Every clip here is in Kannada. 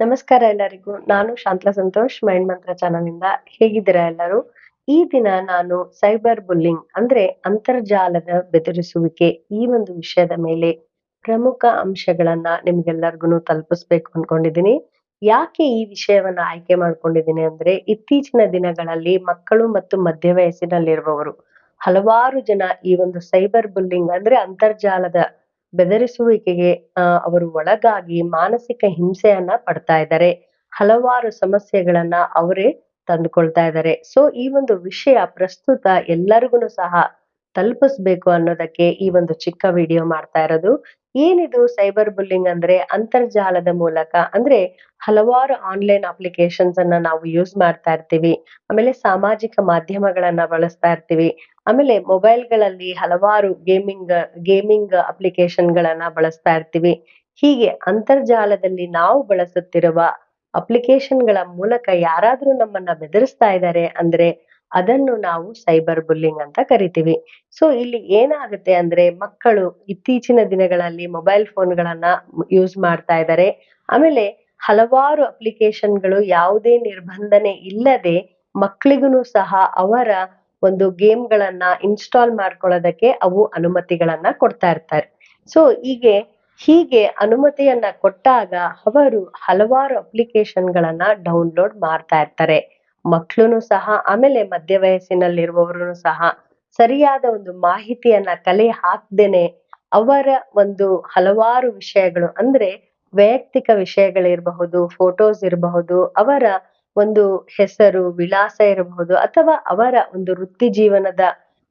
ನಮಸ್ಕಾರ ಎಲ್ಲರಿಗೂ. ನಾನು Shantala Santosh, mind mantra channel ಇಂದ ಹೇಗಿದ್ದೀರಾ ಎಲ್ಲರೂ? ಈ ದಿನ ನಾನು ಸೈಬರ್ ಬುಲ್ಲಿಂಗ್ ಅಂದ್ರೆ ಅಂತರ್ಜಾಲದ ಬೆದರಿಸುವಿಕೆ ಈ ಒಂದು ವಿಷಯದ ಮೇಲೆ ಪ್ರಮುಖ ಅಂಶಗಳನ್ನ ನಿಮ್ಗೆಲ್ಲರಿಗೂ ತಲುಪಿಸ್ಬೇಕು ಅನ್ಕೊಂಡಿದ್ದೀನಿ. ಯಾಕೆ ಈ ವಿಷಯವನ್ನ ಆಯ್ಕೆ ಮಾಡ್ಕೊಂಡಿದ್ದೀನಿ ಅಂದ್ರೆ ಇತ್ತೀಚಿನ ದಿನಗಳಲ್ಲಿ ಮಕ್ಕಳು ಮತ್ತು ಮಧ್ಯ ವಯಸ್ಸಿನಲ್ಲಿರುವವರು ಹಲವಾರು ಜನ ಈ ಒಂದು ಸೈಬರ್ ಬುಲ್ಲಿಂಗ್ ಅಂದ್ರೆ ಅಂತರ್ಜಾಲದ ಬೆದರಿಸುವಿಕೆಗೆ ಅವರು ಒಳಗಾಗಿ ಮಾನಸಿಕ ಹಿಂಸೆಯನ್ನ ಪಡ್ತಾ ಇದ್ದಾರೆ. ಹಲವಾರು ಸಮಸ್ಯೆಗಳನ್ನ ಅವರೇ ತಂದುಕೊಳ್ತಾ ಇದ್ದಾರೆ. ಸೊ ಈ ಒಂದು ವಿಷಯ ಪ್ರಸ್ತುತ ಎಲ್ಲರಿಗೂ ಸಹ ತಲುಪಿಸ್ಬೇಕು ಅನ್ನೋದಕ್ಕೆ ಈ ಒಂದು ಚಿಕ್ಕ ವಿಡಿಯೋ ಮಾಡ್ತಾ ಇರೋದು. ಏನಿದು ಸೈಬರ್ ಬುಲ್ಲಿಂಗ್ ಅಂದ್ರೆ ಅಂತರ್ಜಾಲದ ಮೂಲಕ? ಅಂದ್ರೆ ಹಲವಾರು ಆನ್ಲೈನ್ ಅಪ್ಲಿಕೇಶನ್ಸ್ ಅನ್ನ ನಾವು ಯೂಸ್ ಮಾಡ್ತಾ ಇರ್ತೀವಿ. ಆಮೇಲೆ ಸಾಮಾಜಿಕ ಮಾಧ್ಯಮಗಳನ್ನ ಬಳಸ್ತಾ ಇರ್ತೀವಿ. ಆಮೇಲೆ ಮೊಬೈಲ್ಗಳಲ್ಲಿ ಹಲವಾರು ಗೇಮಿಂಗ್ ಗೇಮಿಂಗ್ ಅಪ್ಲಿಕೇಶನ್ ಗಳನ್ನ ಬಳಸ್ತಾ ಇರ್ತೀವಿ. ಹೀಗೆ ಅಂತರ್ಜಾಲದಲ್ಲಿ ನಾವು ಬಳಸುತ್ತಿರುವ ಅಪ್ಲಿಕೇಶನ್ಗಳ ಮೂಲಕ ಯಾರಾದ್ರೂ ನಮ್ಮನ್ನ ಬೆದರಿಸ್ತಾ ಇದ್ದಾರೆ ಅಂದ್ರೆ ಅದನ್ನು ನಾವು ಸೈಬರ್ ಬುಲ್ಲಿಂಗ್ ಅಂತ ಕರಿತೀವಿ. ಸೊ ಇಲ್ಲಿ ಏನಾಗುತ್ತೆ ಅಂದ್ರೆ ಮಕ್ಕಳು ಇತ್ತೀಚಿನ ದಿನಗಳಲ್ಲಿ ಮೊಬೈಲ್ ಫೋನ್ಗಳನ್ನ ಯೂಸ್ ಮಾಡ್ತಾ ಇದ್ದಾರೆ ಆಮೇಲೆ ಹಲವಾರು ಅಪ್ಲಿಕೇಶನ್ಗಳು ಯಾವುದೇ ನಿರ್ಬಂಧನೆ ಇಲ್ಲದೆ ಮಕ್ಕಳಿಗೂ ಸಹ ಅವರ ಒಂದು ಗೇಮ್ ಗಳನ್ನ ಇನ್ಸ್ಟಾಲ್ ಮಾಡ್ಕೊಳ್ಳೋದಕ್ಕೆ ಅವು ಅನುಮತಿಗಳನ್ನ ಕೊಡ್ತಾ ಇರ್ತಾರೆ. ಸೊ ಹೀಗೆ ಹೀಗೆ ಅನುಮತಿಯನ್ನ ಕೊಟ್ಟಾಗ ಅವರು ಹಲವಾರು ಅಪ್ಲಿಕೇಶನ್ ಗಳನ್ನ ಡೌನ್ಲೋಡ್ ಮಾಡ್ತಾ ಇರ್ತಾರೆ. ಮಕ್ಕಳು ಸಹ, ಆಮೇಲೆ ಮಧ್ಯ ವಯಸ್ಸಿನಲ್ಲಿರುವವರು ಸಹ ಸರಿಯಾದ ಒಂದು ಮಾಹಿತಿಯನ್ನ ಕಲೆ ಹಾಕ್ದೇನೆ ಅವರ ಒಂದು ಹಲವಾರು ವಿಷಯಗಳು, ಅಂದ್ರೆ ವೈಯಕ್ತಿಕ ವಿಷಯಗಳಿರಬಹುದು ಫೋಟೋಸ್ ಇರಬಹುದು, ಅವರ ಒಂದು ಹೆಸರು, ವಿಳಾಸ ಇರಬಹುದು ಅಥವಾ ಅವರ ಒಂದು ವೃತ್ತಿ ಜೀವನದ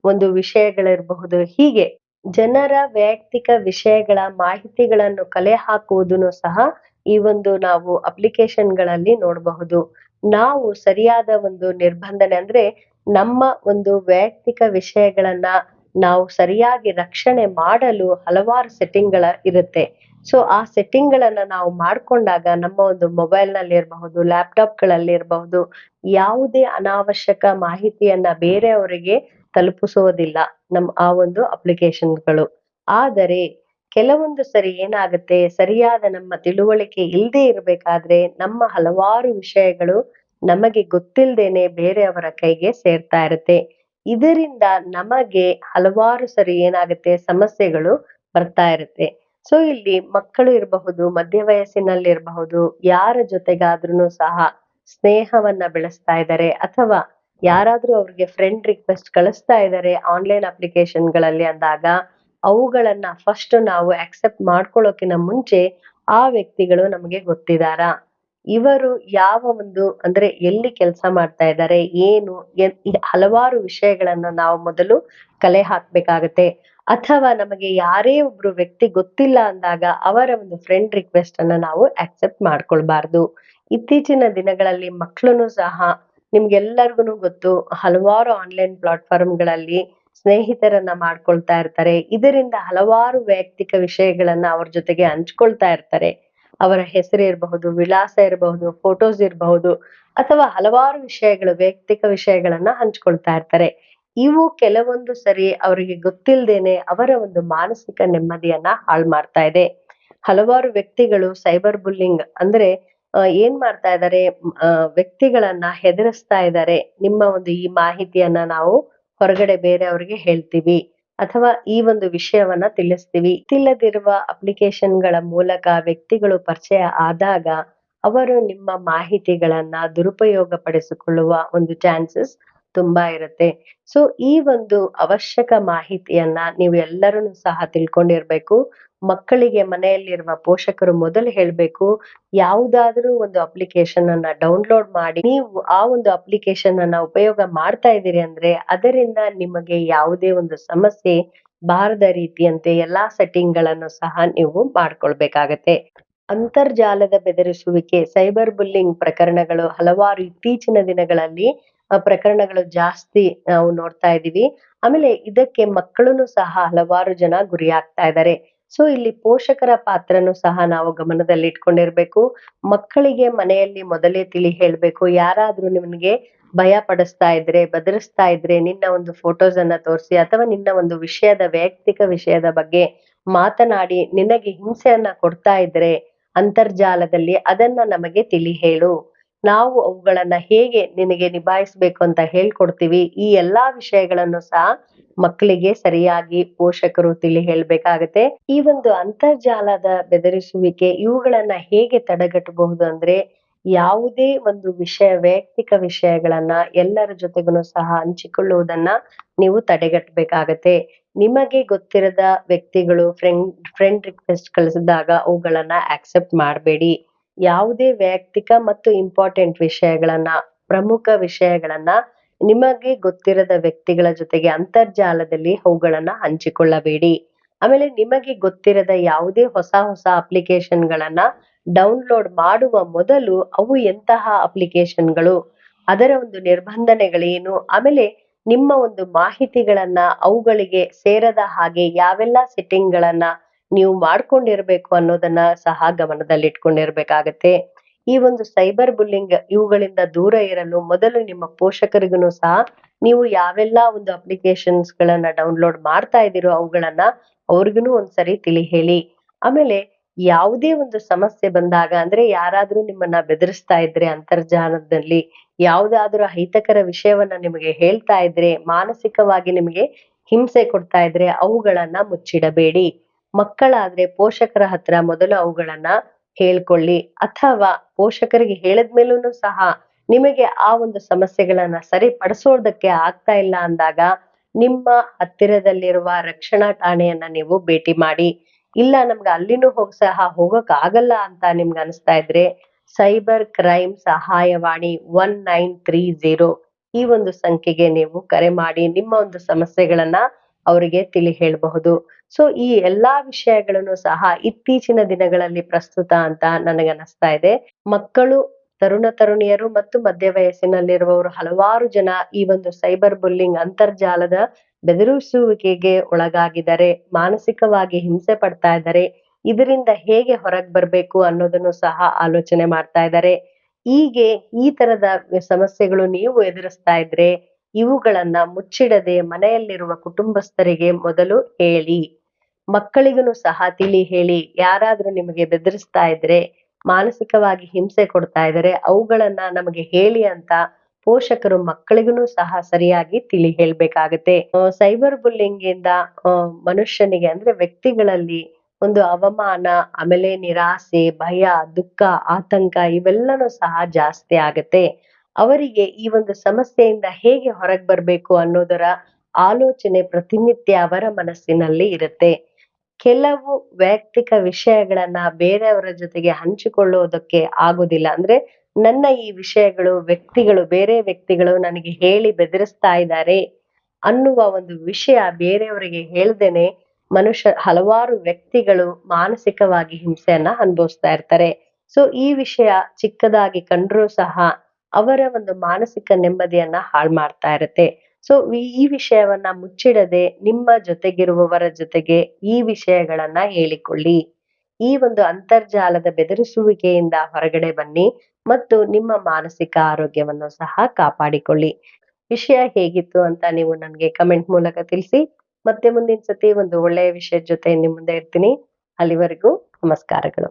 ಒಂದು ವಿಷಯಗಳಿರಬಹುದು. ಹೀಗೆ ಜನರ ವೈಯಕ್ತಿಕ ವಿಷಯಗಳ ಮಾಹಿತಿಗಳನ್ನು ಕಲೆ ಹಾಕುವುದನ್ನು ಸಹ ಈ ಒಂದು ನಾವು ಅಪ್ಲಿಕೇಶನ್ಗಳಲ್ಲಿ ನೋಡಬಹುದು. ನಾವು ಸರಿಯಾದ ಒಂದು ನಿರ್ಬಂಧನೆ ಅಂದ್ರೆ ನಮ್ಮ ಒಂದು ವೈಯಕ್ತಿಕ ವಿಷಯಗಳನ್ನ ನಾವು ಸರಿಯಾಗಿ ರಕ್ಷಣೆ ಮಾಡಲು ಹಲವಾರು ಸೆಟ್ಟಿಂಗ್ಗಳ ಇರುತ್ತೆ. ಸೊ ಆ ಸೆಟ್ಟಿಂಗ್ ಗಳನ್ನ ನಾವು ಮಾಡ್ಕೊಂಡಾಗ ನಮ್ಮ ಒಂದು ಮೊಬೈಲ್ನಲ್ಲಿ ಇರಬಹುದು ಲ್ಯಾಪ್ಟಾಪ್ಗಳಲ್ಲಿ ಇರಬಹುದು ಯಾವುದೇ ಅನಾವಶ್ಯಕ ಮಾಹಿತಿಯನ್ನ ಬೇರೆಯವರಿಗೆ ತಲುಪಿಸುವುದಿಲ್ಲ ನಮ್ಮ ಆ ಒಂದು ಅಪ್ಲಿಕೇಶನ್ಗಳು ಆದರೆ, ಕೆಲವೊಂದು ಸರಿ ಏನಾಗುತ್ತೆ, ಸರಿಯಾದ ನಮ್ಮ ತಿಳುವಳಿಕೆ ಇಲ್ಲದೆ ಇರಬೇಕಾದ್ರೆ ನಮ್ಮ ಹಲವಾರು ವಿಷಯಗಳು ನಮಗೆ ಗೊತ್ತಿಲ್ಲದೇನೆ ಬೇರೆಯವರ ಕೈಗೆ ಸೇರ್ತಾ ಇರುತ್ತೆ. ಇದರಿಂದ ನಮಗೆ ಹಲವಾರು ಸರಿ ಏನಾಗುತ್ತೆ, ಸಮಸ್ಯೆಗಳು ಬರ್ತಾ ಇರುತ್ತೆ. ಸೊ ಇಲ್ಲಿ ಮಕ್ಕಳು ಇರಬಹುದು, ಮಧ್ಯ ವಯಸ್ಸಿನಲ್ಲಿರಬಹುದು ಯಾರ ಜೊತೆಗಾದ್ರೂ ಸಹ ಸ್ನೇಹವನ್ನ ಬೆಳೆಸ್ತಾ ಇದ್ದಾರೆ ಅಥವಾ ಯಾರಾದ್ರೂ ಅವ್ರಿಗೆ ಫ್ರೆಂಡ್ ರಿಕ್ವೆಸ್ಟ್ ಕಳಿಸ್ತಾ ಇದ್ದಾರೆ ಆನ್ಲೈನ್ ಅಪ್ಲಿಕೇಶನ್ಗಳಲ್ಲಿ ಅಂದಾಗ, ಅವುಗಳನ್ನ ಫಸ್ಟ್ ನಾವು ಅಕ್ಸೆಪ್ಟ್ ಮಾಡ್ಕೊಳ್ಳೋಕಿನ ಮುಂಚೆ ಆ ವ್ಯಕ್ತಿಗಳು ನಮಗೆ ಗೊತ್ತಿದಾರಾ? ಇವರು ಯಾವ ಒಂದು, ಅಂದ್ರೆ ಎಲ್ಲಿ ಕೆಲಸ ಮಾಡ್ತಾ ಇದ್ದಾರೆ, ಏನು ಹಲವಾರು ವಿಷಯಗಳನ್ನ ನಾವು ಮೊದಲು ಕಲೆ ಹಾಕ್ಬೇಕಾಗತ್ತೆ. ಅಥವಾ ನಮಗೆ ಯಾರೇ ಒಬ್ರು ವ್ಯಕ್ತಿ ಗೊತ್ತಿಲ್ಲ ಅಂದಾಗ ಅವರ ಒಂದು ಫ್ರೆಂಡ್ ರಿಕ್ವೆಸ್ಟ್ ಅನ್ನ ನಾವು ಅಕ್ಸೆಪ್ಟ್ ಮಾಡ್ಕೊಳ್ಬಾರ್ದು. ಇತ್ತೀಚಿನ ದಿನಗಳಲ್ಲಿ ಮಕ್ಕಳು ಸಹ ನಿಮ್ಗೆಲ್ಲರಿಗೂ ಗೊತ್ತು, ಹಲವಾರು ಆನ್ಲೈನ್ ಪ್ಲಾಟ್ಫಾರ್ಮ್ಗಳಲ್ಲಿ ಸ್ನೇಹಿತರನ್ನ ಮಾಡ್ಕೊಳ್ತಾ ಇರ್ತಾರೆ. ಇದರಿಂದ ಹಲವಾರು ವೈಯಕ್ತಿಕ ವಿಷಯಗಳನ್ನ ಅವ್ರ ಜೊತೆಗೆ ಹಂಚ್ಕೊಳ್ತಾ ಇರ್ತಾರೆ. ಅವರ ಹೆಸರು ಇರಬಹುದು, ವಿಳಾಸ ಇರಬಹುದು ಫೋಟೋಸ್ ಇರಬಹುದು ಅಥವಾ ಹಲವಾರು ವಿಷಯಗಳು, ವೈಯಕ್ತಿಕ ವಿಷಯಗಳನ್ನ ಹಂಚ್ಕೊಳ್ತಾ ಇರ್ತಾರೆ. ಇವು ಕೆಲವೊಂದು ಸರಿ ಅವರಿಗೆ ಗೊತ್ತಿಲ್ಲದೇನೆ ಅವರ ಒಂದು ಮಾನಸಿಕ ನೆಮ್ಮದಿಯನ್ನ ಹಾಳು ಮಾಡ್ತಾ ಇದೆ. ಹಲವಾರು ವ್ಯಕ್ತಿಗಳು ಸೈಬರ್ ಬುಲ್ಲಿಂಗ್ ಅಂದ್ರೆ ಏನ್ ಮಾಡ್ತಾ ಇದ್ದಾರೆ ವ್ಯಕ್ತಿಗಳನ್ನ ಹೆದರಿಸ್ತಾ ಇದ್ದಾರೆ ನಿಮ್ಮ ಒಂದು ಈ ಮಾಹಿತಿಯನ್ನ ನಾವು ಹೊರಗಡೆ ಬೇರೆಯವ್ರಿಗೆ ಹೇಳ್ತೀವಿ. ಅಥವಾ ಈ ಒಂದು ವಿಷಯವನ್ನ ತಿಳಿಸ್ತೀವಿ. ತಿಳಿದಿರುವ ಅಪ್ಲಿಕೇಶನ್ಗಳ ಮೂಲಕ ವ್ಯಕ್ತಿಗಳು ಪರಿಚಯ ಆದಾಗ ಅವರು ನಿಮ್ಮ ಮಾಹಿತಿಗಳನ್ನ ದುರುಪಯೋಗ ಪಡಿಸಿಕೊಳ್ಳುವ ಒಂದು ಚಾನ್ಸಸ್ ತುಂಬಾ ಇರುತ್ತೆ. ಸೊ ಈ ಒಂದು ಅವಶ್ಯಕ ಮಾಹಿತಿಯನ್ನ ನೀವು ಎಲ್ಲರೂ ಸಹ ತಿಳ್ಕೊಂಡಿರ್ಬೇಕು. ಮಕ್ಕಳಿಗೆ ಮನೆಯಲ್ಲಿರುವ ಪೋಷಕರು ಮೊದಲು ಹೇಳ್ಬೇಕು, ಯಾವುದಾದ್ರೂ ಒಂದು ಅಪ್ಲಿಕೇಶನ್ ಅನ್ನ ಡೌನ್ಲೋಡ್ ಮಾಡಿ, ನೀವು ಆ ಒಂದು ಅಪ್ಲಿಕೇಶನ್ ಅನ್ನ ಉಪಯೋಗ ಮಾಡ್ತಾ ಇದ್ದೀರಿ ಅಂದ್ರೆ ಅದರಿಂದ ನಿಮಗೆ ಯಾವುದೇ ಒಂದು ಸಮಸ್ಯೆ ಬಾರದ ರೀತಿಯಂತೆ ಎಲ್ಲಾ ಸೆಟ್ಟಿಂಗ್ಗಳನ್ನು ಸಹ ನೀವು ಮಾಡ್ಕೊಳ್ಬೇಕಾಗತ್ತೆ. ಅಂತರ್ಜಾಲದ ಬೆದರಿಸುವಿಕೆ ಸೈಬರ್ ಬುಲ್ಲಿಂಗ್ ಪ್ರಕರಣಗಳು ಹಲವಾರು ಇತ್ತೀಚಿನ ದಿನಗಳಲ್ಲಿ ಪ್ರಕರಣಗಳು ಜಾಸ್ತಿ ನಾವು ನೋಡ್ತಾ ಇದೀವಿ. ಆಮೇಲೆ ಇದಕ್ಕೆ ಮಕ್ಕಳನ್ನು ಸಹ ಹಲವಾರು ಜನ ಗುರಿಯಾಗ್ತಾ ಇದ್ದಾರೆ. ಸೊ ಇಲ್ಲಿ ಪೋಷಕರ ಪಾತ್ರನು ಸಹ ನಾವು ಗಮನದಲ್ಲಿ ಇಟ್ಕೊಂಡಿರ್ಬೇಕು ಮಕ್ಕಳಿಗೆ ಮನೆಯಲ್ಲಿ ಮೊದಲೇ ತಿಳಿ ಹೇಳ್ಬೇಕು. ಯಾರಾದ್ರೂ ನಿಮ್ಗೆ ಭಯ ಪಡಿಸ್ತಾ ಇದ್ರೆ, ಬದರಿಸ್ತಾ ಇದ್ರೆ, ನಿನ್ನ ಒಂದು ಫೋಟೋಸ್ ಅನ್ನ ತೋರಿಸಿ ಅಥವಾ ನಿನ್ನ ಒಂದು ವಿಷಯದ ವೈಯಕ್ತಿಕ ವಿಷಯದ ಬಗ್ಗೆ ಮಾತನಾಡಿ, ನಿನಗೆ ಹಿಂಸೆಯನ್ನ ಕೊಡ್ತಾ ಇದ್ರೆ ಅಂತರ್ಜಾಲದಲ್ಲಿ ಅದನ್ನ ನಮಗೆ ತಿಳಿ ಹೇಳು. ನಾವು ಅವುಗಳನ್ನ ಹೇಗೆ ನಿನಗೆ ನಿಭಾಯಿಸ್ಬೇಕು ಅಂತ ಹೇಳ್ಕೊಡ್ತೀವಿ. ಈ ಎಲ್ಲಾ ವಿಷಯಗಳನ್ನು ಸಹ ಮಕ್ಕಳಿಗೆ ಸರಿಯಾಗಿ ಪೋಷಕರು ತಿಳಿ ಹೇಳ್ಬೇಕಾಗತ್ತೆ. ಈ ಒಂದು ಅಂತರ್ಜಾಲದ ಬೆದರಿಸುವಿಕೆ ಇವುಗಳನ್ನ ಹೇಗೆ ತಡೆಗಟ್ಟಬಹುದು ಅಂದ್ರೆ ಯಾವುದೇ ಒಂದು ವಿಷಯ, ವೈಯಕ್ತಿಕ ವಿಷಯಗಳನ್ನ ಎಲ್ಲರ ಜೊತೆಗೂ ಸಹ ಹಂಚಿಕೊಳ್ಳುವುದನ್ನ ನೀವು ತಡೆಗಟ್ಟಬೇಕಾಗತ್ತೆ. ನಿಮಗೆ ಗೊತ್ತಿರದ ವ್ಯಕ್ತಿಗಳು, ಫ್ರೆಂಡ್ ಫ್ರೆಂಡ್ ರಿಕ್ವೆಸ್ಟ್ ಕಳಿಸಿದಾಗ ಅವುಗಳನ್ನ ಆಕ್ಸೆಪ್ಟ್ ಮಾಡಬೇಡಿ. ಯಾವುದೇ ವೈಯಕ್ತಿಕ ಮತ್ತು ಇಂಪಾರ್ಟೆಂಟ್ ವಿಷಯಗಳನ್ನ, ಪ್ರಮುಖ ವಿಷಯಗಳನ್ನ ನಿಮಗೆ ಗೊತ್ತಿರದ ವ್ಯಕ್ತಿಗಳ ಜೊತೆಗೆ ಅಂತರ್ಜಾಲದಲ್ಲಿ ಅವುಗಳನ್ನ ಹಂಚಿಕೊಳ್ಳಬೇಡಿ. ಆಮೇಲೆ ನಿಮಗೆ ಗೊತ್ತಿರದ ಯಾವುದೇ ಹೊಸ ಹೊಸ ಅಪ್ಲಿಕೇಶನ್ಗಳನ್ನ ಡೌನ್ಲೋಡ್ ಮಾಡುವ ಮೊದಲು ಅವು ಎಂತಹ ಅಪ್ಲಿಕೇಶನ್ಗಳು, ಅದರ ಒಂದು ನಿರ್ಬಂಧನೆಗಳೇನು, ಆಮೇಲೆ ನಿಮ್ಮ ಒಂದು ಮಾಹಿತಿಗಳನ್ನ ಅವುಗಳಿಗೆ ಸೇರದ ಹಾಗೆ ಯಾವೆಲ್ಲ ಸೆಟ್ಟಿಂಗ್ ಗಳನ್ನ ನೀವು ಮಾಡ್ಕೊಂಡಿರ್ಬೇಕು ಅನ್ನೋದನ್ನ ಸಹ ಗಮನದಲ್ಲಿಟ್ಕೊಂಡಿರ್ಬೇಕಾಗತ್ತೆ. ಈ ಒಂದು ಸೈಬರ್ ಬುಲ್ಲಿಂಗ್ ಇವುಗಳಿಂದ ದೂರ ಇರಲು ಮೊದಲು ನಿಮ್ಮ ಪೋಷಕರಿಗೂ ಸಹ ನೀವು ಯಾವೆಲ್ಲ ಒಂದು ಅಪ್ಲಿಕೇಶನ್ಸ್ ಗಳನ್ನ ಡೌನ್ಲೋಡ್ ಮಾಡ್ತಾ ಇದ್ದೀರೋ ಅವುಗಳನ್ನ ಅವ್ರಿಗೂ ಒಂದ್ಸರಿ ತಿಳಿ ಹೇಳಿ ಆಮೇಲೆ ಯಾವುದೇ ಒಂದು ಸಮಸ್ಯೆ ಬಂದಾಗ ಅಂದ್ರೆ ಯಾರಾದ್ರೂ ನಿಮ್ಮನ್ನ ಬೆದರಿಸ್ತಾ ಇದ್ರೆ ಅಂತರ್ಜಾಲದಲ್ಲಿ, ಯಾವುದಾದ್ರೂ ಅಹಿತಕರ ವಿಷಯವನ್ನ ನಿಮಗೆ ಹೇಳ್ತಾ ಇದ್ರೆ, ಮಾನಸಿಕವಾಗಿ ನಿಮಗೆ ಹಿಂಸೆ ಕೊಡ್ತಾ ಇದ್ರೆ ಅವುಗಳನ್ನ ಮುಚ್ಚಿಡಬೇಡಿ. ಮಕ್ಕಳಾದ್ರೆ ಪೋಷಕರ ಹತ್ರ ಮೊದಲು ಅವುಗಳನ್ನ ಹೇಳ್ಕೊಳ್ಳಿ. ಅಥವಾ ಪೋಷಕರಿಗೆ ಹೇಳಿದ್ಮೇಲೂ ಸಹ ನಿಮಗೆ ಆ ಒಂದು ಸಮಸ್ಯೆಗಳನ್ನ ಸರಿಪಡಿಸೋದಕ್ಕೆ ಆಗ್ತಾ ಇಲ್ಲ ಅಂದಾಗ ನಿಮ್ಮ ಹತ್ತಿರದಲ್ಲಿರುವ ರಕ್ಷಣಾ ಠಾಣೆಯನ್ನ ನೀವು ಭೇಟಿ ಮಾಡಿ. ಇಲ್ಲ ನಮ್ಗೆ ಅಲ್ಲಿನೂ ಹೋಗ್ ಸಹ ಹೋಗಕ್ ಆಗಲ್ಲ ಅಂತ ನಿಮ್ಗೆ ಅನಿಸ್ತಾ ಇದ್ರೆ ಸೈಬರ್ ಕ್ರೈಮ್ ಸಹಾಯವಾಣಿ ಒನ್ ನೈನ್ ತ್ರೀ ಜೀರೋ ಈ ಒಂದು ಸಂಖ್ಯೆಗೆ ನೀವು ಕರೆ ಮಾಡಿ ನಿಮ್ಮ ಒಂದು ಸಮಸ್ಯೆಗಳನ್ನ ಅವರಿಗೆ ತಿಳಿ ಹೇಳಬಹುದು. ಸೊ ಈ ಎಲ್ಲಾ ವಿಷಯಗಳನ್ನು ಸಹ ಇತ್ತೀಚಿನ ದಿನಗಳಲ್ಲಿ ಪ್ರಸ್ತುತ ಅಂತ ನನಗನ್ನಿಸ್ತಾ ಇದೆ. ಮಕ್ಕಳು, ತರುಣ ತರುಣಿಯರು ಮತ್ತು ಮಧ್ಯ ವಯಸ್ಸಿನಲ್ಲಿರುವವರು ಹಲವಾರು ಜನ ಈ ಒಂದು ಸೈಬರ್ ಬುಲ್ಲಿಂಗ್ ಅಂತರ್ಜಾಲದ ಬೆದರಿಸುವಿಕೆಗೆ ಒಳಗಾಗಿದ್ದಾರೆ, ಮಾನಸಿಕವಾಗಿ ಹಿಂಸೆ ಪಡ್ತಾ ಇದ್ದಾರೆ, ಇದರಿಂದ ಹೇಗೆ ಹೊರಗೆ ಬರ್ಬೇಕು ಅನ್ನೋದನ್ನು ಸಹ ಆಲೋಚನೆ ಮಾಡ್ತಾ ಇದ್ದಾರೆ. ಹೀಗೆ ಈ ತರದ ಸಮಸ್ಯೆಗಳು ನೀವು ಎದುರಿಸ್ತಾ ಇದ್ರೆ ಇವುಗಳನ್ನ ಮುಚ್ಚಿಡದೆ ಮನೆಯಲ್ಲಿರುವ ಕುಟುಂಬಸ್ಥರಿಗೆ ಮೊದಲು ಹೇಳಿ. ಮಕ್ಕಳಿಗೂ ಸಹ ತಿಳಿ ಹೇಳಿ. ಯಾರಾದ್ರೂ ನಿಮಗೆ ಬೆದರಿಸ್ತಾ ಇದ್ರೆ, ಮಾನಸಿಕವಾಗಿ ಹಿಂಸೆ ಕೊಡ್ತಾ ಇದ್ದಾರೆ ಅವುಗಳನ್ನ ನಮಗೆ ಹೇಳಿ ಅಂತ ಪೋಷಕರು ಮಕ್ಕಳಿಗೂ ಸಹ ಸರಿಯಾಗಿ ತಿಳಿ ಹೇಳ್ಬೇಕಾಗತ್ತೆ. ಸೈಬರ್ ಬುಲ್ಲಿಂಗ್ ಇಂದ ಮನುಷ್ಯನಿಗೆ ಅಂದ್ರೆ ವ್ಯಕ್ತಿಗಳಲ್ಲಿ ಒಂದು ಅವಮಾನ, ಆಮೇಲೆ ನಿರಾಸೆ, ಭಯ, ದುಃಖ, ಆತಂಕ ಇವೆಲ್ಲನೂ ಸಹ ಜಾಸ್ತಿ ಆಗತ್ತೆ. ಅವರಿಗೆ ಈ ಒಂದು ಸಮಸ್ಯೆಯಿಂದ ಹೇಗೆ ಹೊರಗೆ ಬರ್ಬೇಕು ಅನ್ನೋದರ ಆಲೋಚನೆ ಪ್ರತಿನಿತ್ಯ ಅವರ ಮನಸ್ಸಿನಲ್ಲಿ ಇರುತ್ತೆ. ಕೆಲವು ವೈಯಕ್ತಿಕ ವಿಷಯಗಳನ್ನ ಬೇರೆಯವರ ಜೊತೆಗೆ ಹಂಚಿಕೊಳ್ಳುವುದಕ್ಕೆ ಆಗೋದಿಲ್ಲ. ಅಂದ್ರೆ ನನ್ನ ಈ ವಿಷಯಗಳು ವ್ಯಕ್ತಿಗಳು, ಬೇರೆ ವ್ಯಕ್ತಿಗಳು ನನಗೆ ಹೇಳಿ ಬೆದರಿಸ್ತಾ ಇದ್ದಾರೆ ಅನ್ನುವ ಒಂದು ವಿಷಯ ಬೇರೆಯವರಿಗೆ ಹೇಳ್ದೇನೆ ಮನುಷ್ಯ ಹಲವಾರು ವ್ಯಕ್ತಿಗಳು ಮಾನಸಿಕವಾಗಿ ಹಿಂಸೆಯನ್ನ ಅನುಭವಿಸ್ತಾ ಇರ್ತಾರೆ. ಸೊ ಈ ವಿಷಯ ಚಿಕ್ಕದಾಗಿ ಕಂಡರೂ ಸಹ ಅವರ ಒಂದು ಮಾನಸಿಕ ನೆಮ್ಮದಿಯನ್ನ ಹಾಳು ಮಾಡ್ತಾ ಇರುತ್ತೆ. ಸೊ ಈ ವಿಷಯವನ್ನ ಮುಚ್ಚಿಡದೆ ನಿಮ್ಮ ಜೊತೆಗಿರುವವರ ಜೊತೆಗೆ ಈ ವಿಷಯಗಳನ್ನ ಹೇಳಿಕೊಳ್ಳಿ. ಈ ಒಂದು ಅಂತರ್ಜಾಲದ ಬೆದರಿಸುವಿಕೆಯಿಂದ ಹೊರಗಡೆ ಬನ್ನಿ ಮತ್ತು ನಿಮ್ಮ ಮಾನಸಿಕ ಆರೋಗ್ಯವನ್ನು ಸಹ ಕಾಪಾಡಿಕೊಳ್ಳಿ. ವಿಷಯ ಹೇಗಿತ್ತು ಅಂತ ನೀವು ನನಗೆ ಕಮೆಂಟ್ ಮೂಲಕ ತಿಳಿಸಿ. ಮತ್ತೆ ಮುಂದಿನ ಸತಿ ಒಂದು ಒಳ್ಳೆಯ ವಿಷಯದ ಜೊತೆ ನಿಮ್ಮ ಮುಂದೆ ಇರ್ತೀನಿ. ಅಲ್ಲಿವರೆಗೂ ನಮಸ್ಕಾರಗಳು.